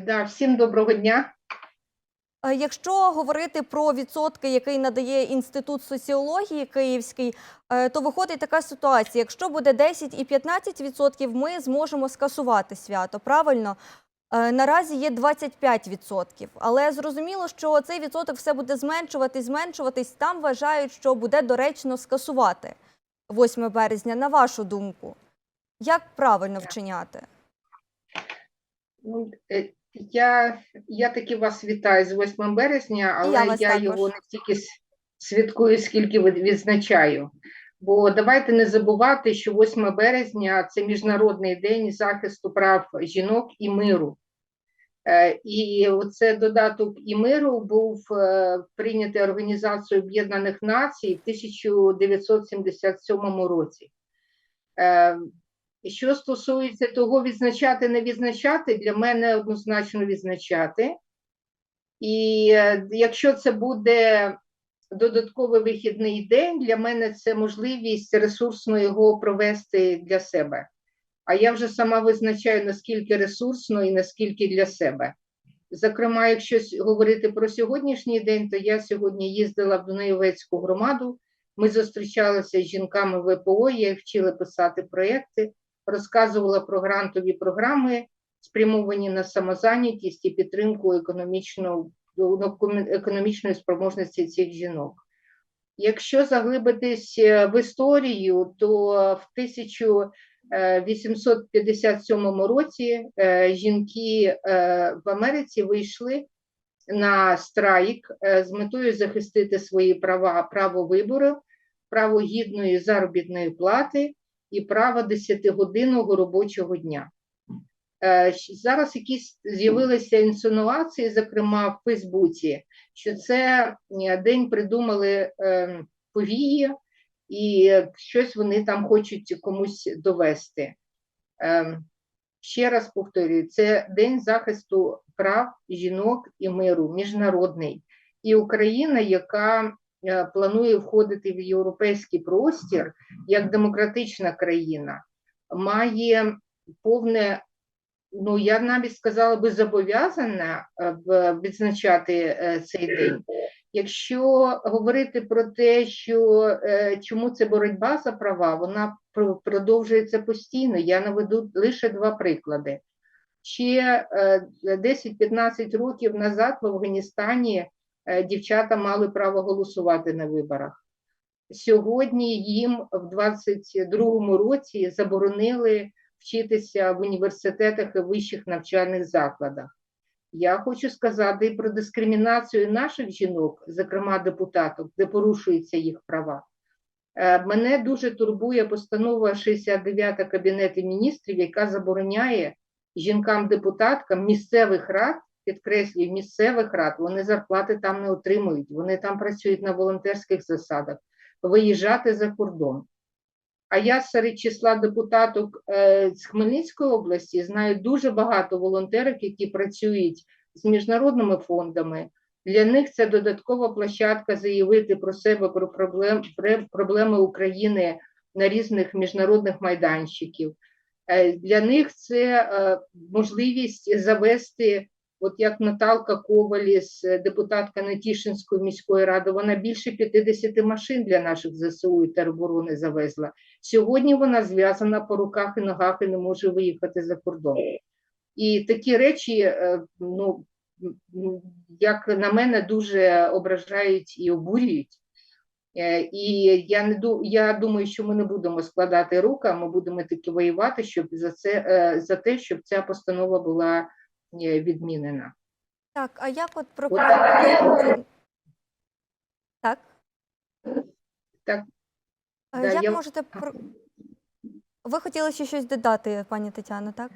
Да, всім доброго дня. Е, Якщо говорити про відсотки, який надає інститут соціології київський, е, то виходить така ситуація: якщо буде 10 і 15 відсотків, ми зможемо скасувати свято. Правильно? Е, Наразі є 25 відсотків, але зрозуміло, що цей відсоток все буде зменшуватись, зменшуватись. Там вважають, що буде доречно скасувати 8 березня. На вашу думку, як правильно вчиняти? Е, Я, я таки вас вітаю з 8 березня, але я я, його не стільки с- святкую, скільки відзначаю. Бо давайте не забувати, що 8 березня це Міжнародний день захисту прав жінок і миру. Е, І це додаток і миру був е, прийнятий Організацією Об'єднаних Націй в 1977 році. Що стосується того, відзначати, не відзначати, для мене однозначно відзначати. І е, якщо це буде додатковий вихідний день, для мене це можливість ресурсно його провести для себе. А я вже сама визначаю, наскільки ресурсно і наскільки для себе. Зокрема, якщо говорити про сьогоднішній день, то я сьогодні їздила в Дунаєвецьку громаду. Ми зустрічалися з жінками ВПО, я їх вчила писати проєкти, розказувала про грантові програми, спрямовані на самозайнятість і підтримку економічного, ну, економічної спроможності цих жінок. Якщо заглибитись е, в історію, то в 1857 році е, жінки е, в Америці вийшли на страйк е, з метою захистити свої права, право вибору, право гідної заробітної плати і право 10-годинного робочого дня. Е, Зараз якісь з'явилися інсинуації, зокрема в Фейсбуці, що це е, день придумали е, повії, і щось вони там хочуть комусь довести. Ще раз повторюю, це День захисту прав жінок і миру, міжнародний. І Україна, яка планує входити в європейський простір як демократична країна, має повне, ну я навіть сказала би, зобов'язана е, відзначати е, цей день. Якщо говорити про те, що е, чому це боротьба за права, вона про- продовжується постійно. Я наведу лише два приклади. Ще е, 10-15 років назад в Афганістані е, дівчата мали право голосувати на виборах. Сьогодні їм в 22-му році заборонили вчитися в університетах і вищих навчальних закладах. Я хочу сказати і про дискримінацію наших жінок, зокрема депутаток, де порушуються їх права. Е, Мене дуже турбує постанова 69 Кабінету міністрів, яка забороняє жінкам-депутаткам місцевих рад, підкреслюю, місцевих рад, вони зарплати там не отримують, вони там працюють на волонтерських засадах, виїжджати за кордон. А я серед числа депутаток е, з Хмельницької області знаю дуже багато волонтерок, які працюють з міжнародними фондами. Для них це додаткова площадка заявити про себе про проблем, про проблеми України на різних міжнародних майданчиків. Е, Для них це е, можливість завести, от як Наталка Коваліс, е, депутатка Нетішинської міської ради, вона більше 50 машин для наших ЗСУ і тероборони завезла. Сьогодні вона зв'язана по руках і ногах і не може виїхати за кордон. І такі речі, е, ну, як на мене, дуже ображають і обурюють. Е, І я не я думаю, що ми не будемо складати руки, ми будемо таки воювати, щоб за це за те, щоб ця постанова була відмінена. Так, а як от про так? Так, Е, да, Як я- можете про... Ви хотіли ще щось додати, пані Тетяно, так?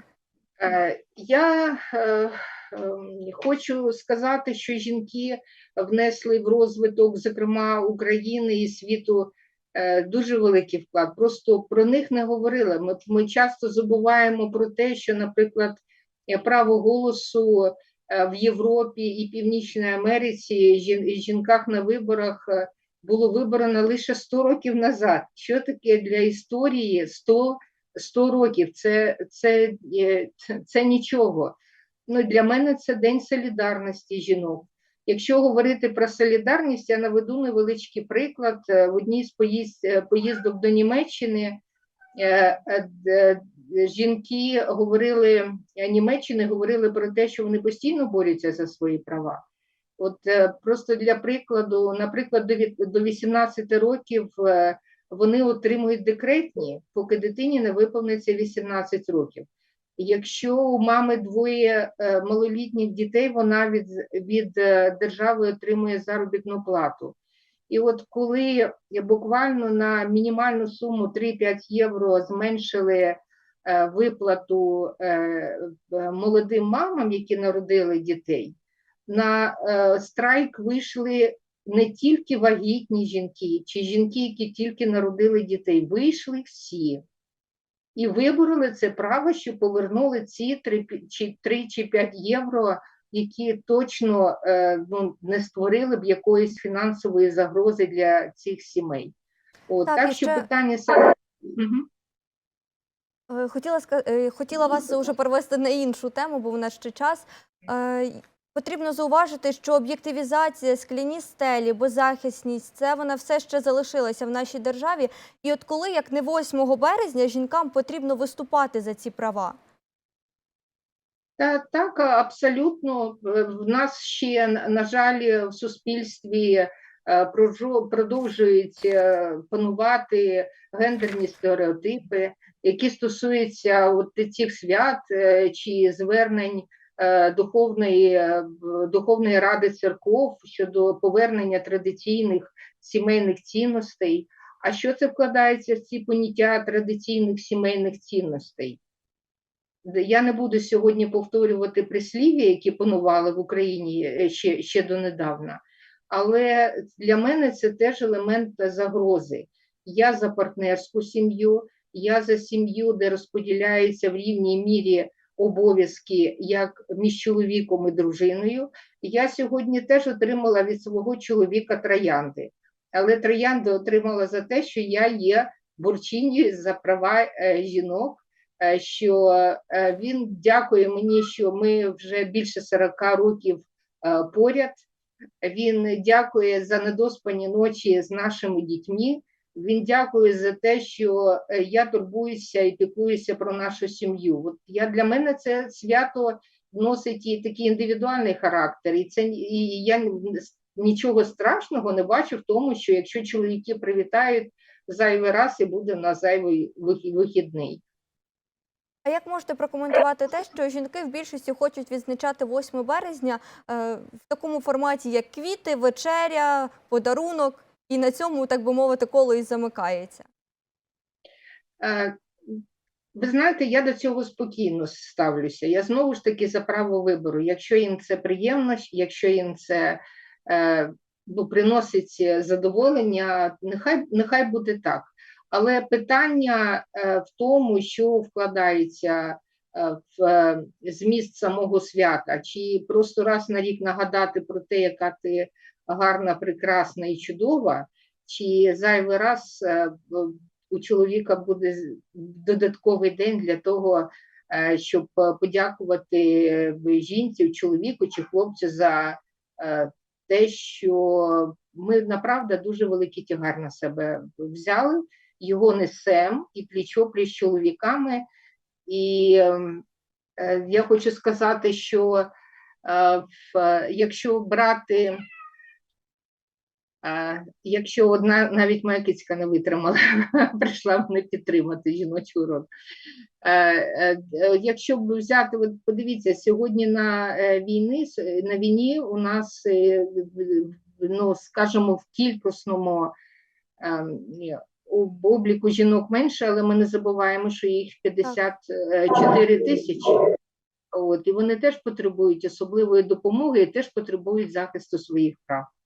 Е, Я е, ем, хочу сказати, що жінки внесли в розвиток, зокрема України і світу, е, дуже великий вклад. Просто про них не говорили. Ми, ми часто забуваємо про те, що, наприклад, е, право голосу е, в Європі і Північній Америці жінках на виборах е, було вибрано лише 100 років назад. Що таке для історії 100 100 років це, це, е, це нічого. Ну, для мене це День солідарності жінок. Якщо говорити про солідарність, я наведу невеличкий приклад. Е, В одній з поїзд, е, поїздок до Німеччини е, е, жінки говорили е, Німеччини говорили про те, що вони постійно борються за свої права. От е, просто для прикладу, наприклад, до 18 років е, вони отримують декретні, поки дитині не виповниться 18 років. Якщо у мами двоє малолітніх дітей, вона від, від держави отримує заробітну плату. І от коли буквально на мінімальну суму 3-5 євро зменшили виплату е, е, молодим мамам, які народили дітей, на е, страйк вийшли не тільки вагітні жінки, чи жінки, які тільки народили дітей, вийшли всі і вибороли це право, що повернули ці 3 чи, 3 чи 5 євро, які точно е, ну, не створили б якоїсь фінансової загрози для цих сімей. От, Так, так, що ще- питання саме. Мгм. Е, Хотіла е, хотіла вас уже перевести на іншу тему, бо в нас ще час. Е, Потрібно зауважити, що об'єктивізація, скляні стелі, беззахисність це вона все ще залишилася в нашій державі. І от коли, як не 8 березня, жінкам потрібно виступати за ці права. Та, так, абсолютно. В нас ще, на жаль, в суспільстві продовжують е, панувати гендерні стереотипи, які стосуються от цих свят е, чи звернень е, духовної, е, духовної ради церков щодо повернення традиційних сімейних цінностей. А що це вкладається в ці поняття традиційних сімейних цінностей? Я не буду сьогодні повторювати прислів'я, які панували в Україні е, ще, ще донедавна, але для мене це теж елемент загрози. Я за партнерську сім'ю, я за сім'ю, де розподіляються в рівній мірі обов'язки як між чоловіком і дружиною. Я сьогодні теж отримала від свого чоловіка троянди, але троянди отримала за те, що я є борчиною за права е, жінок е, що е, він дякує мені, що ми вже більше 40 років поряд. Він дякує за недоспані ночі з нашими дітьми. Він дякує за те, що е, я турбуюся і піклуюся про нашу сім'ю. От я для мене це свято носить і такий індивідуальний характер, і це і я нічого страшного не бачу в тому, що якщо чоловіки привітають зайвий раз і буде на зайвий вихідний. А як можете прокоментувати те, що жінки в більшості хочуть відзначати 8 березня е, в такому форматі, як квіти, вечеря, подарунок, і на цьому, так би мовити, коло і замикається? Е, Ви знаєте, я до цього спокійно ставлюся. Я знову ж таки за право вибору. Якщо їм це приємно, якщо їм це е, ну, приносить задоволення, нехай, нехай буде так. Але питання е, в тому, що вкладається е, в е, зміст самого свята, чи просто раз на рік нагадати про те, яка ти гарна, прекрасна і чудова, чи зайвий раз у чоловіка буде додатковий день для того, щоб подякувати жінці, чоловіку чи хлопцю за те, що ми направда дуже великий тягар на себе взяли, його несемо і пліч-опліч з чоловіками. І ем, е, я хочу сказати, що е, в- якщо брати а, якщо одна навіть моя кицька не витримала, прийшла мене підтримати жіночий урок. Е, е, е, Якщо б взяти, от подивіться, сьогодні на е, війни на війні у нас, е, ну скажімо, в кількісному ем, об- обліку жінок менше, але ми не забуваємо, що їх 54 тисячі. От, і вони теж потребують особливої допомоги і теж потребують захисту своїх прав.